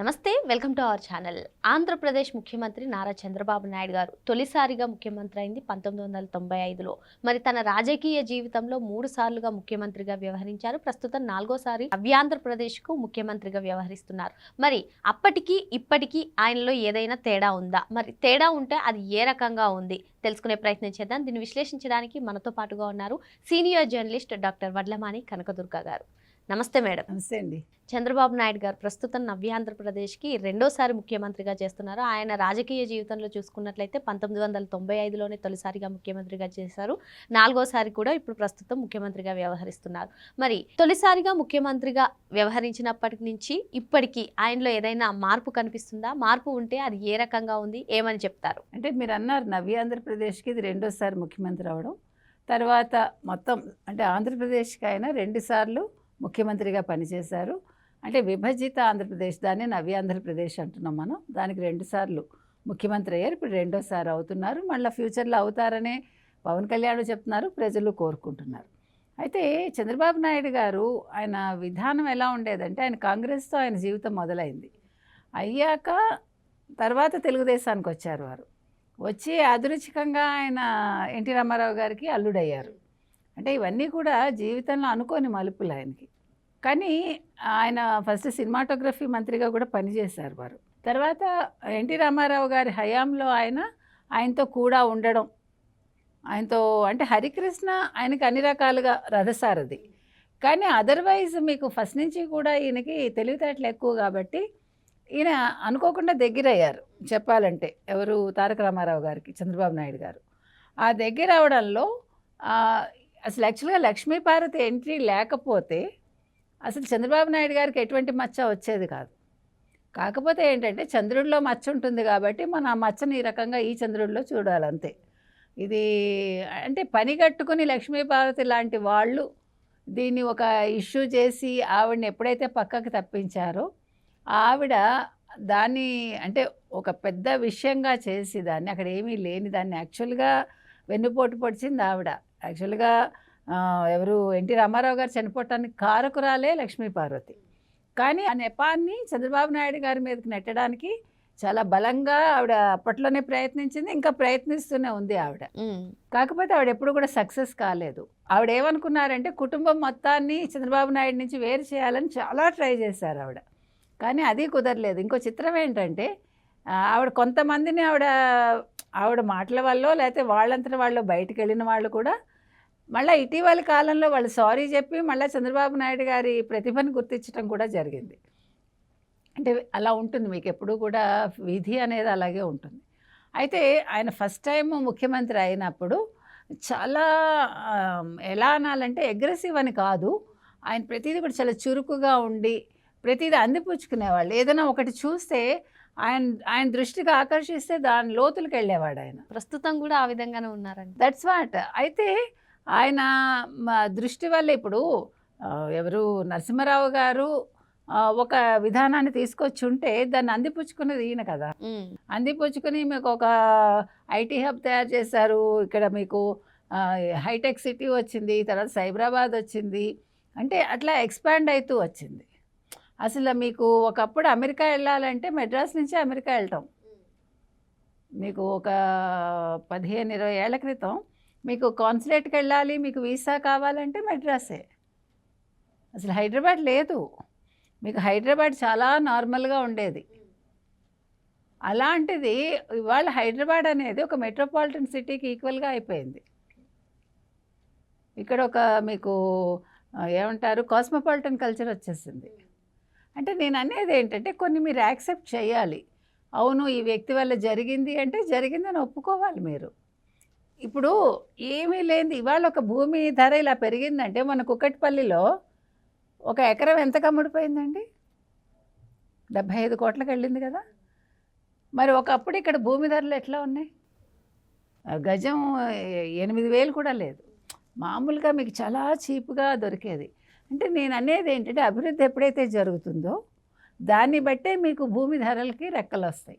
నమస్తే welcome to our channel. Andhra Pradesh ముఖ్యమంత్రి నారా చంద్రబాబు నాయుడు గారు తొలిసారిగా ముఖ్యమంత్రి అయింది పంతొమ్మిది వందల తొంభై ఐదులో. మరి తన రాజకీయ జీవితంలో మూడు సార్లుగా ముఖ్యమంత్రిగా వ్యవహరించారు. ప్రస్తుతం నాలుగోసారి అవ్యాంధ్రప్రదేశ్కు ముఖ్యమంత్రిగా వ్యవహరిస్తున్నారు. మరి అప్పటికి ఇప్పటికీ ఆయనలో ఏదైనా తేడా ఉందా? మరి తేడా ఉంటే అది ఏ రకంగా ఉంది? తెలుసుకునే ప్రయత్నం చేద్దాం. దీన్ని విశ్లేషించడానికి మనతో పాటుగా ఉన్నారు senior journalist doctor Vadlamani Kanakadurga గారు. నమస్తే మేడం. నమస్తే అండి. చంద్రబాబు నాయుడు గారు ప్రస్తుతం నవ్య ఆంధ్రప్రదేశ్కి రెండోసారి ముఖ్యమంత్రిగా చేస్తున్నారు. ఆయన రాజకీయ జీవితంలో చూసుకున్నట్లయితే పంతొమ్మిది వందల తొంభై ఐదులోనే తొలిసారిగా ముఖ్యమంత్రిగా చేశారు. నాలుగోసారి కూడా ఇప్పుడు ప్రస్తుతం ముఖ్యమంత్రిగా వ్యవహరిస్తున్నారు. మరి తొలిసారిగా ముఖ్యమంత్రిగా వ్యవహరించినప్పటి నుంచి ఇప్పటికీ ఆయనలో ఏదైనా మార్పు కనిపిస్తుందా? మార్పు ఉంటే అది ఏ రకంగా ఉంది? ఏమని చెప్తారు? అంటే మీరు అన్నారు నవ్య ఆంధ్రప్రదేశ్కి ఇది రెండోసారి ముఖ్యమంత్రి అవడం తర్వాత మొత్తం అంటే ఆంధ్రప్రదేశ్కి ఆయన రెండుసార్లు ముఖ్యమంత్రిగా పనిచేశారు. అంటే విభజిత ఆంధ్రప్రదేశ్ దాన్ని నవ్య ఆంధ్రప్రదేశ్ అంటున్నాం మనం. దానికి రెండుసార్లు ముఖ్యమంత్రి అయ్యారు. ఇప్పుడు రెండోసారి అవుతున్నారు. మళ్ళీ ఫ్యూచర్లో అవుతారనే పవన్ కళ్యాణ్ చెప్తున్నారు. ప్రజలు కోరుకుంటున్నారు. అయితే చంద్రబాబు నాయుడు గారు ఆయన విధానం ఎలా ఉండేదంటే ఆయన కాంగ్రెస్తో ఆయన జీవితం మొదలైంది. అయ్యాక తర్వాత తెలుగుదేశానికి వచ్చారు వారు. వచ్చి అదృచికంగా ఆయన ఎన్టీ రామారావు గారికి అల్లుడయ్యారు. అంటే ఇవన్నీ కూడా జీవితంలో అనుకోని మలుపులు ఆయనకి. కానీ ఆయన ఫస్ట్ సినిమాటోగ్రఫీ మంత్రిగా కూడా పనిచేశారు వారు. తర్వాత ఎన్టీ రామారావు గారి హయాంలో ఆయన ఆయనతో కూడా ఉండడం. ఆయనతో అంటే హరికృష్ణ ఆయనకి అన్ని రకాలుగా రథసారథి. కానీ అదర్వైజ్ మీకు ఫస్ట్ నుంచి కూడా ఈయనకి తెలివితేటలు ఎక్కువ కాబట్టి ఈయన అనుకోకుండా దగ్గరయ్యారు చెప్పాలంటే ఎవరు తారక రామారావు గారికి చంద్రబాబు నాయుడు గారు. ఆ దగ్గర అవడంలో అసలు యాక్చువల్గా లక్ష్మీపార్వతి ఎంట్రీ లేకపోతే అసలు చంద్రబాబు నాయుడు గారికి ఎటువంటి మచ్చ వచ్చేది కాదు. కాకపోతే ఏంటంటే చంద్రుడిలో మచ్చ ఉంటుంది కాబట్టి మనం ఆ మచ్చని ఈ రకంగా ఈ చంద్రుడిలో చూడాలంతే. ఇది అంటే పని కట్టుకుని లక్ష్మీపార్వతి లాంటి వాళ్ళు దీన్ని ఒక ఇష్యూ చేసి ఆవిడని ఎప్పుడైతే పక్కకి తప్పించారో ఆవిడ దాన్ని అంటే ఒక పెద్ద విషయంగా చేసి దాన్ని అక్కడ ఏమీ లేని దాన్ని యాక్చువల్గా వెన్నుపోటు పొడిచింది ఆవిడ. యాక్చువల్గా ఎవరు ఎన్టీ రామారావు గారు చనిపోవటానికి కారకురాలే లక్ష్మీ పార్వతి. కానీ ఆ నెపాన్ని చంద్రబాబు నాయుడు గారి మీదకి నెట్టడానికి చాలా బలంగా ఆవిడ అప్పట్లోనే ప్రయత్నించింది ఇంకా ప్రయత్నిస్తూనే ఉంది ఆవిడ. కాకపోతే ఆవిడ ఎప్పుడు కూడా సక్సెస్ కాలేదు. ఆవిడ ఏమనుకున్నారంటే కుటుంబం మొత్తాన్ని చంద్రబాబు నాయుడు నుంచి వేరు చేయాలని చాలా ట్రై చేశారు ఆవిడ. కానీ అది కుదరలేదు. ఇంకో చిత్రం ఏంటంటే ఆవిడ కొంతమందిని ఆవిడ ఆవిడ మాటల వల్ల లేకపోతే వాళ్ళంతట వాళ్ళు బయటికి వెళ్ళిన వాళ్ళు కూడా మళ్ళీ ఇటీవలి కాలంలో వాళ్ళు సారీ చెప్పి మళ్ళీ చంద్రబాబు నాయుడు గారి ప్రతిభను గుర్తించడం కూడా జరిగింది. అంటే అలా ఉంటుంది. మీకు ఎప్పుడూ కూడా విధి అనేది అలాగే ఉంటుంది. అయితే ఆయన ఫస్ట్ టైం ముఖ్యమంత్రి అయినప్పుడు చాలా ఎలా అనాలంటే అగ్రెసివ్ అని కాదు. ఆయన ప్రతిదీ కూడా చాలా చురుకుగా ఉండి ప్రతిదీ అందిపుచ్చుకునేవాళ్ళు. ఏదైనా ఒకటి చూస్తే ఆయన ఆయన దృష్టికి ఆకర్షిస్తే దాని లోతులకు వెళ్ళేవాడు ఆయన. ప్రస్తుతం కూడా ఆ విధంగానే ఉన్నారండి. దట్స్ వాట్ అయితే ఆయన మ- దృష్టి వల్ల ఇప్పుడు ఎవరు నరసింహారావు గారు ఒక విధానాన్ని తీసుకొచ్చి ఉంటే దాన్ని అందిపుచ్చుకున్నది ఈయన కదా. అందిపుచ్చుకుని మీకు ఒక ఐటీ హబ్ తయారు చేశారు. ఇక్కడ మీకు హైటెక్ సిటీ వచ్చింది తర్వాత సైబరాబాద్ వచ్చింది. అంటే అట్లా ఎక్స్పాండ్ అవుతూ వచ్చింది. అసలు మీకు ఒకప్పుడు అమెరికా వెళ్ళాలంటే మెడ్రాస్ నుంచి అమెరికా వెళ్ళటం. మీకు ఒక పదిహేను ఇరవై ఏళ్ళ క్రితం మీకు కాన్సులేట్కి వెళ్ళాలి మీకు వీసా కావాలంటే మెడ్రాసే అసలు హైదరాబాద్ లేదు. మీకు హైదరాబాద్ చాలా నార్మల్గా ఉండేది. అలాంటిది ఇవాళ హైదరాబాద్ అనేది ఒక మెట్రోపాలిటన్ సిటీకి ఈక్వల్గా అయిపోయింది. ఇక్కడ ఒక మీకు ఏమంటారు కాస్మోపాలిటన్ కల్చర్ వచ్చేసింది. అంటే నేను అనేది ఏంటంటే కొన్ని మీరు యాక్సెప్ట్ చేయాలి. అవును ఈ వ్యక్తి వల్ల జరిగింది అంటే జరిగిందని ఒప్పుకోవాలి మీరు. ఇప్పుడు ఏమీ లేని ఇవాళ ఒక భూమి ధర ఇలా పెరిగిందంటే మన కుక్కటిపల్లిలో ఒక ఎకరం ఎంత కమ్ముడిపోయిందండి? డెబ్భై ఐదు కోట్లకు వెళ్ళింది కదా. మరి ఒకప్పుడు ఇక్కడ భూమి ధరలు ఎట్లా ఉన్నాయి? గజం ఎనిమిది వేలు కూడా లేదు. మామూలుగా మీకు చాలా చీప్గా దొరికేది. అంటే నేను అనేది ఏంటంటే అభివృద్ధి ఎప్పుడైతే జరుగుతుందో దాన్ని బట్టే మీకు భూమి ధరలకి రెక్కలు వస్తాయి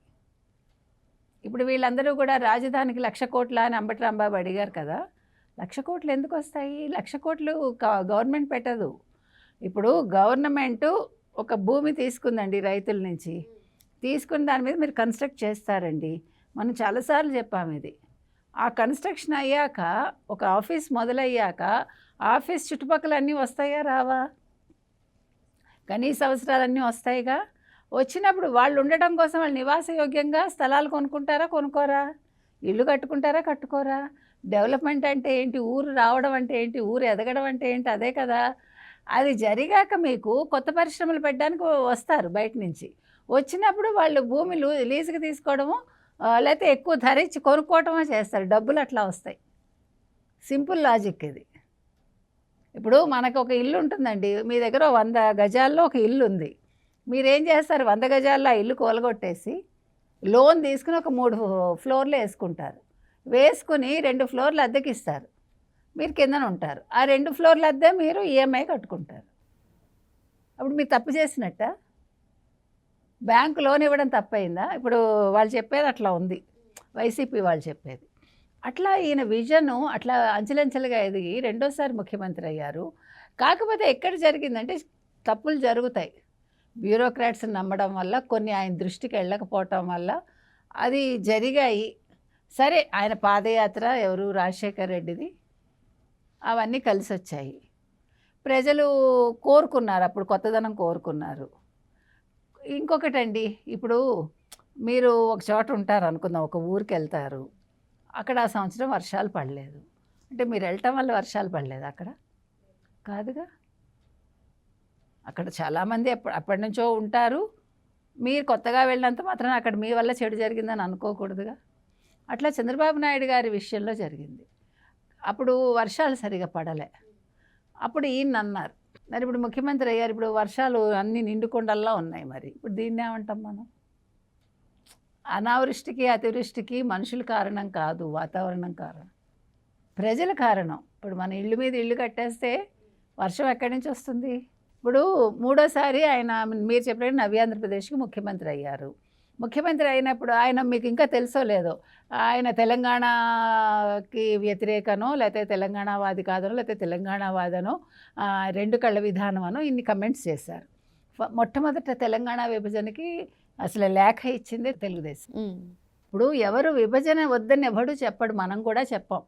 ఇప్పుడు వీళ్ళందరూ కూడా రాజధానికి లక్ష కోట్ల అని అంబటి రాంబాబు అడిగారు కదా. లక్ష కోట్లు ఎందుకు వస్తాయి? లక్ష కోట్లు గవర్నమెంట్ పెట్టదు. ఇప్పుడు గవర్నమెంటు ఒక భూమి తీసుకుందండి రైతుల నుంచి. తీసుకున్న దాని మీద మీరు కన్స్ట్రక్ట్ చేస్తారండి. మనం చాలాసార్లు చెప్పాము ఇది. ఆ కన్స్ట్రక్షన్ అయ్యాక ఒక ఆఫీస్ మొదలయ్యాక ఆఫీస్ చుట్టుపక్కల అన్నీ వస్తాయా రావా? కనీస అవసరాలన్నీ వస్తాయిగా? వచ్చినప్పుడు వాళ్ళు ఉండటం కోసం వాళ్ళు నివాసయోగ్యంగా స్థలాలు కొనుక్కుంటారా కొనుక్కోరా? ఇల్లు కట్టుకుంటారా కట్టుకోరా? డెవలప్మెంట్ అంటే ఏంటి? ఊరు రావడం అంటే ఏంటి? ఊరు ఎదగడం అంటే ఏంటి? అదే కదా. అది జరిగాక మీకు కొత్త పరిశ్రమలు పెట్టడానికి వస్తారు బయట నుంచి. వచ్చినప్పుడు వాళ్ళు భూమిలు లీజుకి తీసుకోవడము లేకపోతే ఎక్కువ ధర ఇచ్చి కొనుక్కోవటమో చేస్తారు. డబ్బులు అట్లా వస్తాయి. సింపుల్ లాజిక్ ఇది. ఇప్పుడు మనకు ఒక ఇల్లు ఉంటుందండి. మీ దగ్గర వంద గజాల్లో ఒక ఇల్లు ఉంది మీరేం చేస్తారు? వంద గజాల్లో ఇల్లు కూలగొట్టేసి లోన్ తీసుకుని ఒక మూడు ఫ్లోర్లు వేసుకుంటారు. వేసుకుని రెండు ఫ్లోర్లు అద్దెకి ఇస్తారు మీరు కిందన ఉంటారు. ఆ రెండు ఫ్లోర్ల అద్దె మీరు ఈఎంఐ కట్టుకుంటారు. అప్పుడు మీరు తప్పు చేసినట్ట? బ్యాంకు లోన్ ఇవ్వడం తప్పైందా? ఇప్పుడు వాళ్ళు చెప్పేది అట్లా ఉంది. వైసీపీ వాళ్ళు చెప్పేది. అట్లా ఈయన విజను అట్లా అంచెలంచెలుగా ఎదిగి రెండోసారి ముఖ్యమంత్రి అయ్యారు. కాకపోతే ఎక్కడ జరిగిందంటే తప్పులు జరుగుతాయి. బ్యూరోక్రాట్స్ని నమ్మడం వల్ల కొన్ని ఆయన దృష్టికి వెళ్ళకపోవటం వల్ల అది జరిగాయి. సరే ఆయన పాదయాత్ర ఎవరు? రాజశేఖర్ రెడ్డిది. అవన్నీ కలిసి వచ్చాయి ప్రజలు కోరుకున్నారు అప్పుడు కొత్తదనం కోరుకున్నారు. ఇంకొకటండి ఇప్పుడు మీరు ఒక చోట ఉంటారు అనుకుందాం ఒక ఊరికి వెళ్తారు. అక్కడ ఆ సంవత్సరం వర్షాలు పడలేదు. అంటే మీరు వెళ్ళటం వల్ల వర్షాలు పడలేదు అక్కడ? కాదుగా? అక్కడ చాలామంది అప్పటి నుంచో ఉంటారు. మీరు కొత్తగా వెళ్ళినంత మాత్రం అక్కడ మీ వల్ల చెడు జరిగిందని అనుకోకూడదుగా. అట్లా చంద్రబాబు నాయుడు గారి విషయంలో జరిగింది. అప్పుడు వర్షాలు సరిగా పడలే. అప్పుడు ఈయన అన్నారు. మరి ఇప్పుడు ముఖ్యమంత్రి అయ్యారు. ఇప్పుడు వర్షాలు అన్నీ నిండుకొండల్లా ఉన్నాయి మరి. ఇప్పుడు దీన్ని ఏమంటాం మనం? అనావృష్టికి అతివృష్టికి మనుషుల కారణం కాదు వాతావరణం కారణం. ప్రజల కారణం. ఇప్పుడు మన ఇల్లు మీద ఇల్లు కట్టేస్తే వర్షం ఎక్కడి నుంచి వస్తుంది? ఇప్పుడు మూడోసారి ఆయన మీరు చెప్పినట్టు నవ్య ఆంధ్రప్రదేశ్కి ముఖ్యమంత్రి అయ్యారు. ముఖ్యమంత్రి అయినప్పుడు ఆయన మీకు ఇంకా తెలుసో లేదో? ఆయన తెలంగాణకి వ్యతిరేకనో లేకపోతే తెలంగాణవాది కాదనో లేకపోతే తెలంగాణవాదనో రెండు కళ్ళ విధానం అనో ఇన్ని కమెంట్స్ చేశారు. మొట్టమొదట తెలంగాణ విభజనకి అసలు లేఖ ఇచ్చింది తెలుగుదేశం. ఇప్పుడు ఎవరు విభజన వద్దని ఎవడు చెప్పడు మనం కూడా చెప్పాం.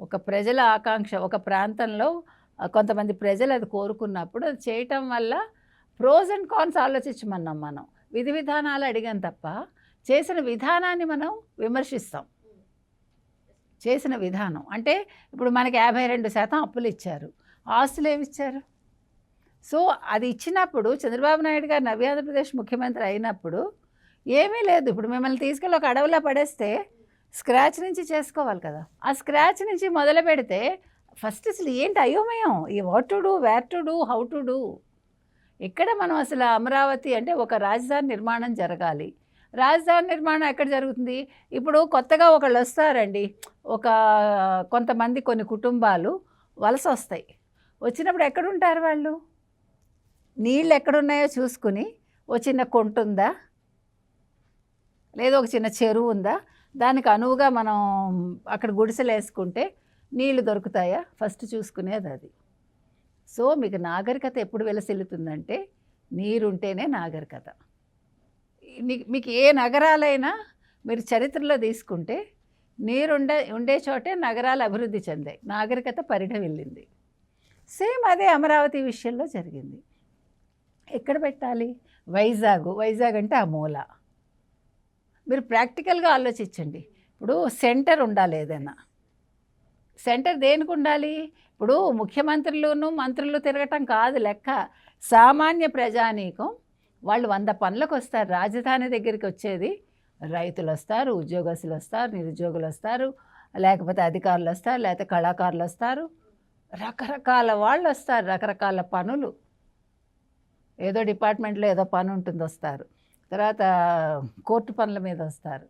ఒక ప్రజల ఆకాంక్ష ఒక ప్రాంతంలో కొంతమంది ప్రజలు అది కోరుకున్నప్పుడు అది చేయటం వల్ల ప్రోస్ అండ్ కాన్స్ ఆలోచించమన్నాం మనం. విధి విధానాలు అడిగాం తప్ప చేసిన విధానాన్ని మనం విమర్శిస్తాం. చేసిన విధానం అంటే ఇప్పుడు మనకి యాభై రెండు శాతం అప్పులు ఇచ్చారు. ఆస్తులు ఏమి ఇచ్చారు? సో అది ఇచ్చినప్పుడు చంద్రబాబు నాయుడు గారు నవ్య ఆంధ్రప్రదేశ్ ముఖ్యమంత్రి అయినప్పుడు ఏమీ లేదు. ఇప్పుడు మిమ్మల్ని తీసుకెళ్ళి ఒక అడవిలో పడేస్తే స్క్రాచ్ నుంచి చేసుకోవాలి కదా. ఆ స్క్రాచ్ నుంచి మొదలు పెడితే ఫస్ట్ అసలు ఏంటి అయోమయం? ఈ what to do where to do how to do? ఎక్కడ మనం అసలు అమరావతి అంటే ఒక రాజధాని నిర్మాణం జరగాలి? రాజధాని నిర్మాణం ఎక్కడ జరుగుతుంది? ఇప్పుడు కొత్తగా ఒకళ్ళు వస్తారండి. ఒక కొంతమంది కొన్ని కుటుంబాలు వలస వస్తాయి. వచ్చినప్పుడు ఎక్కడ ఉంటారు వాళ్ళు? నీళ్ళు ఎక్కడున్నాయో చూసుకుని ఓ చిన్న కొంట ఉందా? లేదా ఒక చిన్న చెరువు ఉందా? దానికి అనువుగా మనం అక్కడ గుడిసెలు వేసుకుంటే నీళ్ళు దొరుకుతాయా? ఫస్ట్ చూసుకునేది అది. సో మీకు నాగరికత ఎప్పుడు వెలసిల్లుతుందంటే నీరుంటేనే నాగరికత. నీ- మీకు ఏ నగరాలైనా మీరు చరిత్రలో తీసుకుంటే నీరుండే ఉండే చోటే నగరాలు అభివృద్ధి చెందాయి. నాగరికత పరిఢవిల్లింది సేమ్ అదే అమరావతి విషయంలో జరిగింది. ఎక్కడ పెట్టాలి? వైజాగ్. వైజాగ్ అంటే ఆ మూల. మీరు ప్రాక్టికల్గా ఆలోచించండి. ఇప్పుడు సెంటర్ ఉండాలి ఏదైనా. సెంటర్ దేనికి ఉండాలి ఇప్పుడు ముఖ్యమంత్రులును మంత్రులు తిరగటం కాదు లెక్క. సామాన్య ప్రజానీకం వాళ్ళు వంద పనులకు వస్తారు రాజధాని దగ్గరికి వచ్చేది రైతులు వస్తారు ఉద్యోగస్తులు వస్తారు నిరుద్యోగులు వస్తారు లేకపోతే అధికారులు వస్తారు లేకపోతే కళాకారులు వస్తారు రకరకాల వాళ్ళు వస్తారు రకరకాల పనులు. ఏదో డిపార్ట్మెంట్లో ఏదో పని ఉంటుంది వస్తారు తర్వాత కోర్టు పనుల మీద వస్తారు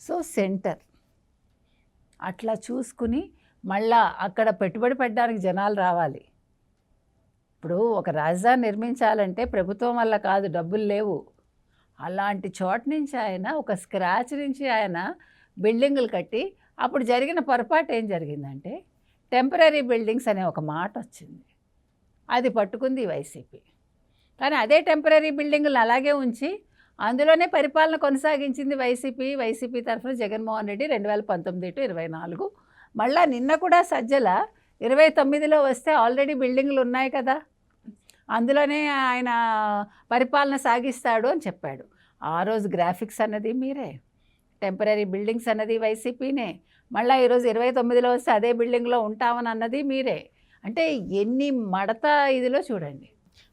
సో సెంటర్. అట్లా చూసుకుని మళ్ళా అక్కడ పెట్టుబడి పెట్టడానికి జనాలు రావాలి. ఇప్పుడు ఒక రాజధాని నిర్మించాలంటే ప్రభుత్వం వల్ల కాదు డబ్బులు లేవు. అలాంటి చోట నుంచి ఆయన ఒక స్క్రాచ్ నుంచి ఆయన బిల్డింగులు కట్టి అప్పుడు జరిగిన పొరపాటు ఏం జరిగిందంటే టెంపరీ బిల్డింగ్స్ అనే ఒక మాట వచ్చింది. అది పట్టుకుంది వైసీపీ. కానీ అదే టెంపరీ బిల్డింగులు అలాగే ఉంచి అందులోనే పరిపాలన కొనసాగించింది వైసీపీ. వైసీపీ తరఫున జగన్మోహన్ రెడ్డి రెండు వేల పంతొమ్మిది టు ఇరవై నాలుగు మళ్ళా నిన్న కూడా సజ్జల ఇరవై తొమ్మిదిలో వస్తే ఆల్రెడీ బిల్డింగ్లు ఉన్నాయి కదా. అందులోనే ఆయన పరిపాలన సాగిస్తాడు అని చెప్పాడు. ఆ రోజు గ్రాఫిక్స్ అన్నది మీరే. టెంపరీ బిల్డింగ్స్ అన్నది వైసీపీనే. మళ్ళీ ఈరోజు ఇరవై తొమ్మిదిలో వస్తే అదే బిల్డింగ్లో ఉంటామని అన్నది మీరే. అంటే ఎన్ని మడత ఇదిలో చూడండి.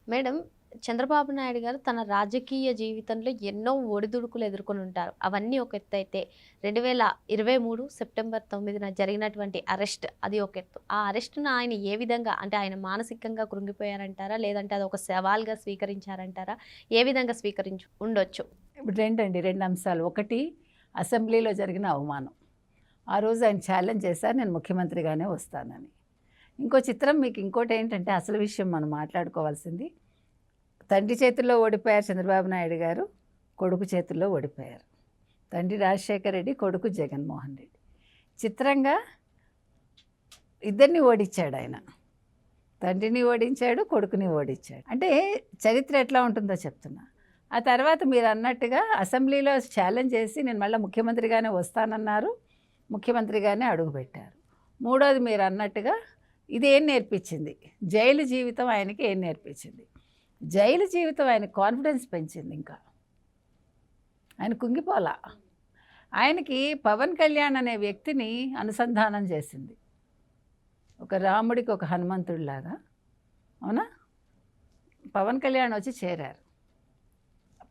మేడం చంద్రబాబు నాయుడు గారు తన రాజకీయ జీవితంలో ఎన్నో ఒడిదుడుకులు ఎదుర్కొని ఉంటారు. అవన్నీ ఒక ఎత్తు అయితే రెండు వేల ఇరవై మూడు సెప్టెంబర్ తొమ్మిదిన జరిగినటువంటి అరెస్ట్ అది ఒక ఎత్తు. ఆ అరెస్ట్ను ఆయన ఏ విధంగా అంటే ఆయన మానసికంగా కృంగిపోయారంటారా? లేదంటే అది ఒక సవాల్గా స్వీకరించారంటారా? ఏ విధంగా స్వీకరించు ఉండొచ్చు? ఇప్పుడు ఏంటండి రెండు అంశాలు. ఒకటి అసెంబ్లీలో జరిగిన అవమానం. ఆ రోజు ఆయన ఛాలెంజ్ చేశారు నేను ముఖ్యమంత్రిగానే వస్తానని. ఇంకో చిత్రం మీకు ఇంకోటి ఏంటంటే అసలు విషయం మనం మాట్లాడుకోవాల్సింది. తండ్రి చేతుల్లో ఓడిపోయారు చంద్రబాబు నాయుడు గారు కొడుకు చేతుల్లో ఓడిపోయారు. తండ్రి రాజశేఖర రెడ్డి కొడుకు జగన్మోహన్ రెడ్డి. చిత్రంగా ఇద్దరిని ఓడించాడు ఆయన. తండ్రిని ఓడించాడు కొడుకుని ఓడించాడు. అంటే చరిత్ర ఎట్లా ఉంటుందో చెప్తున్నా. ఆ తర్వాత మీరు అన్నట్టుగా అసెంబ్లీలో ఛాలెంజ్ చేసి నేను మళ్ళీ ముఖ్యమంత్రిగానే వస్తానన్నారు ముఖ్యమంత్రిగానే అడుగుపెట్టారు. మూడోది మీరు అన్నట్టుగా ఇది ఏం నేర్పించింది? జైలు జీవితం ఆయనకి ఏం నేర్పించింది? జైలు జీవితం ఆయన కాన్ఫిడెన్స్ పెంచింది ఇంకా. ఆయన కుంగిపోలా. ఆయనకి పవన్ కళ్యాణ్ అనే వ్యక్తిని అనుసంధానం చేసింది. ఒక రాముడికి ఒక హనుమంతుడిలాగా. అవునా? పవన్ కళ్యాణ్ వచ్చి చేరారు.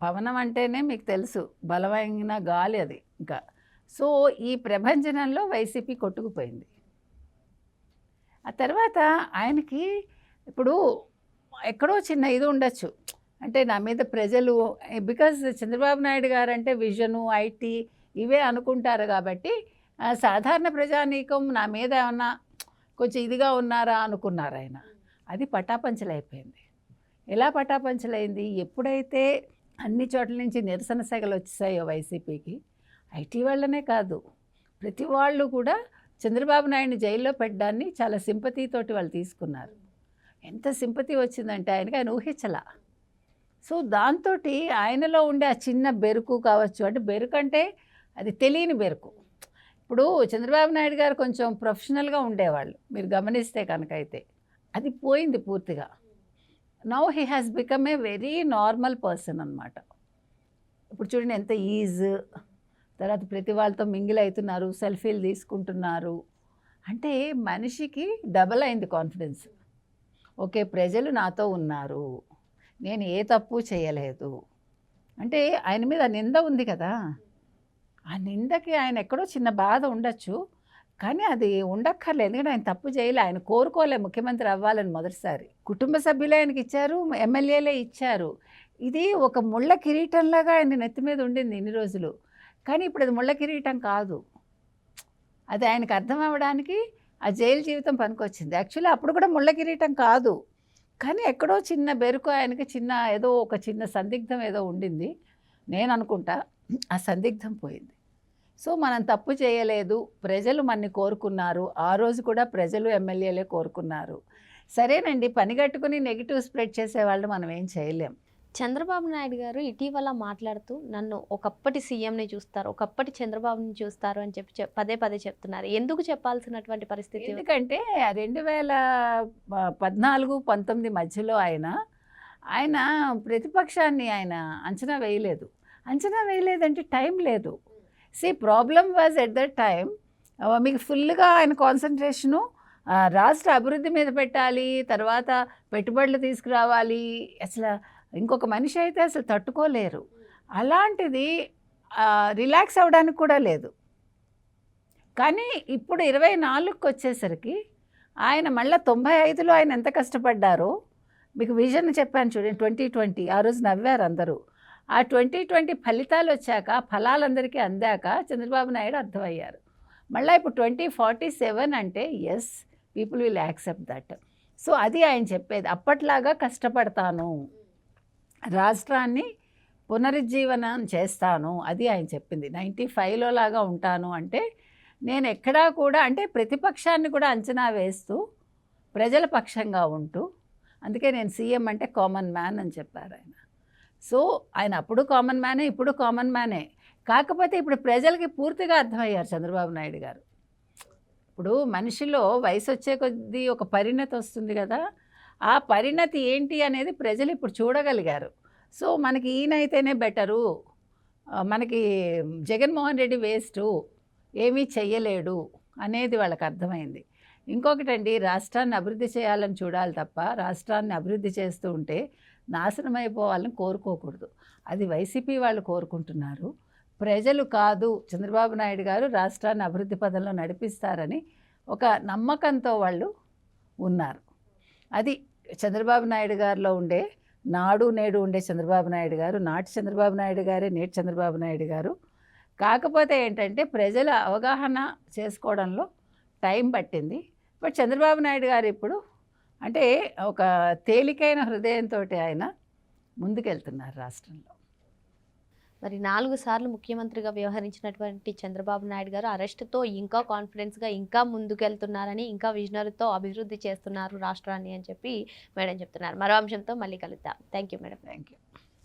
పవనం అంటేనే మీకు తెలుసు బలమైన గాలి అది ఇంకా. సో ఈ ప్రభంజనంలో వైసీపీ కొట్టుకుపోయింది. ఆ తర్వాత ఆయనకి ఇప్పుడు ఎక్కడో చిన్న ఇది ఉండొచ్చు. అంటే నా మీద ప్రజలు బికాజ్ చంద్రబాబు నాయుడు గారు అంటే విజను ఐటీ ఇవే అనుకుంటారు కాబట్టి సాధారణ ప్రజానీకం నా మీద ఏమన్నా కొంచెం ఇదిగా ఉన్నారా అనుకున్నారు ఆయన. అది పటాపంచలైపోయింది. ఎలా పటాపంచలైంది? ఎప్పుడైతే అన్ని చోట్ల నుంచి నిరసన సెగలు వచ్చాయో వైసీపీకి ఐటీ వాళ్ళనే కాదు. ప్రతి వాళ్ళు కూడా చంద్రబాబు నాయుడిని జైల్లో పెట్టడాన్ని చాలా సింపతితోటి వాళ్ళు తీసుకున్నారు. ఎంత సింపతి వచ్చిందంటే ఆయనకి ఆయన ఊహించలా. సో దాంతో ఆయనలో ఉండే ఆ చిన్న బెరుకు కావచ్చు అంటే బెరుకు అంటే అది తెలియని బెరుకు. ఇప్పుడు చంద్రబాబు నాయుడు గారు కొంచెం ప్రొఫెషనల్గా ఉండేవాళ్ళు మీరు గమనిస్తే కనుక అయితే. అది పోయింది పూర్తిగా. Now he has become a very normal person అనమాట ఇప్పుడు చూడండి ఎంత ఈజ్ తర్వాత ప్రతి వాళ్ళతో మింగిల్ అవుతున్నారు సెల్ఫీలు తీసుకుంటున్నారు. అంటే మనిషికి డబల్ అయింది కాన్ఫిడెన్స్ ఓకే ప్రజలు నాతో ఉన్నారు. నేను ఏ తప్పు చేయలేదు. అంటే ఆయన మీద నింద ఉంది కదా. ఆ నిందకి ఆయన ఎక్కడో చిన్న బాధ ఉండొచ్చు. కానీ అది ఉండక్కర్లేదు. ఎందుకంటే ఆయన తప్పు చేయలే. ఆయన కోరుకోలే ముఖ్యమంత్రి అవ్వాలని మొదటిసారి. కుటుంబ సభ్యులే ఆయనకి ఇచ్చారు ఎమ్మెల్యేలే ఇచ్చారు. ఇది ఒక ముళ్ళ కిరీటంలాగా ఆయన నెత్తి మీద ఉండింది ఇన్ని రోజులు. కానీ ఇప్పుడు అది ముళ్ళ కిరీటం కాదు. అది ఆయనకు అర్థం అవ్వడానికి ఆ జైలు జీవితం పనికొచ్చింది. యాక్చువల్లీ అప్పుడు కూడా ముళ్ళ కిరీటం కాదు. కానీ ఎక్కడో చిన్న బెరుకు ఆయనకి చిన్న ఏదో ఒక చిన్న సందిగ్ధం ఏదో ఉండింది. నేను అనుకుంటా ఆ సందిగ్ధం పోయింది. సో మనం తప్పు చేయలేదు. ప్రజలు మన్ని కోరుకున్నారు. ఆ రోజు కూడా ప్రజలు ఎమ్మెల్యేలే కోరుకున్నారు. సరేనండి పని కట్టుకుని నెగిటివ్ స్ప్రెడ్ చేసే వాళ్ళు మనం ఏం చేయలేం. చంద్రబాబు నాయుడు గారు ఇటీవల మాట్లాడుతూ నన్ను ఒకప్పటి సీఎంని చూస్తారు ఒకప్పటి చంద్రబాబుని చూస్తారు అని చెప్పి చెప్- పదే పదే చెప్తున్నారు. ఎందుకు చెప్పాల్సినటువంటి పరిస్థితి? ఎందుకంటే రెండు వేల పద్నాలుగు పంతొమ్మిది మధ్యలో ఆయన ఆయన ప్రతిపక్షాన్ని ఆయన అంచనా వేయలేదు. అంచనా వేయలేదంటే టైం లేదు. The problem was at that time మీకు ఫుల్గా ఆయన కాన్సన్ట్రేషను రాష్ట్ర అభివృద్ధి మీద పెట్టాలి తర్వాత పెట్టుబడులు తీసుకురావాలి. అసలు ఇంకొక మనిషి అయితే అసలు తట్టుకోలేరు. అలాంటిది రిలాక్స్ అవ్వడానికి కూడా లేదు. కానీ ఇప్పుడు ఇరవై నాలుగుకి వచ్చేసరికి ఆయన మళ్ళీ తొంభై ఐదులో ఆయన ఎంత కష్టపడ్డారో మీకు విజన్ చెప్పాను చూడండి ట్వంటీ ట్వంటీ ఆ రోజు నవ్వారు అందరూ. ఆ ట్వంటీ ట్వంటీ ఫలితాలు వచ్చాక ఫలాలందరికీ అందాక చంద్రబాబు నాయుడు అర్థమయ్యారు. మళ్ళీ ఇప్పుడు ట్వంటీ ఫార్టీ సెవెన్ అంటే yes people will accept that. So అది ఆయన చెప్పేది. అప్పట్లాగా కష్టపడతాను. రాష్ట్రాన్ని పునరుజ్జీవనం చేస్తాను. అది ఆయన చెప్పింది. నైంటీ ఫైవ్లో లాగా ఉంటాను అంటే నేను ఎక్కడా కూడా అంటే ప్రతిపక్షాన్ని కూడా అంచనా వేస్తూ ప్రజల పక్షంగా ఉంటూ అందుకే నేను సీఎం అంటే కామన్ మ్యాన్ అని చెప్పారు ఆయన. సో ఆయన అప్పుడు కామన్ మ్యానే ఇప్పుడు కామన్ మ్యానే. కాకపోతే ఇప్పుడు ప్రజలకి పూర్తిగా అర్థమయ్యారు చంద్రబాబు నాయుడు గారు. ఇప్పుడు మనిషిలో వయసు వచ్చే కొద్దీ ఒక పరిణతి వస్తుంది కదా. ఆ పరిణతి ఏంటి అనేది ప్రజలు ఇప్పుడు చూడగలిగారు. సో మనకి ఈయనైతేనే బెటరు. మనకి జగన్మోహన్ రెడ్డి వేస్టు. ఏమీ చెయ్యలేడు అనేది వాళ్ళకి అర్థమైంది. ఇంకొకటండి రాష్ట్రాన్ని అభివృద్ధి చేయాలని చూడాలి తప్ప రాష్ట్రాన్ని అభివృద్ధి చేస్తూ ఉంటే నాశనం అయిపోవాలని కోరుకోకూడదు. అది వైసీపీ వాళ్ళు కోరుకుంటున్నారు. ప్రజలు కాదు చంద్రబాబు నాయుడు గారు రాష్ట్రాన్ని అభివృద్ధి పదంలో నడిపిస్తారని ఒక నమ్మకంతో వాళ్ళు ఉన్నారు. అది చంద్రబాబు నాయుడు గారిలో ఉండే నాడు నేడు ఉండే చంద్రబాబు నాయుడు గారు నాటి చంద్రబాబు నాయుడు గారే నేటి చంద్రబాబు నాయుడు గారు. కాకపోతే ఏంటంటే ప్రజల అవగాహన చేసుకోవడంలో టైం పట్టింది. బట్ చంద్రబాబు నాయుడు గారు ఇప్పుడు అంటే ఒక తేలికైన హృదయంతో ఆయన ముందుకెళ్తున్నారు రాష్ట్రంలో. మరి నాలుగు సార్లు ముఖ్యమంత్రిగా వ్యవహరించినటువంటి చంద్రబాబు నాయుడు గారు అరెస్ట్తో ఇంకా కాన్ఫిడెన్స్గా ఇంకా ముందుకెళ్తున్నారని ఇంకా విజనరీతో అభివృద్ధి చేస్తున్నారు రాష్ట్రాన్ని అని చెప్పి మేడం చెప్తున్నారు. మరో అంశంతో మళ్ళీ కలుద్దాం. Thank you madam. Thank you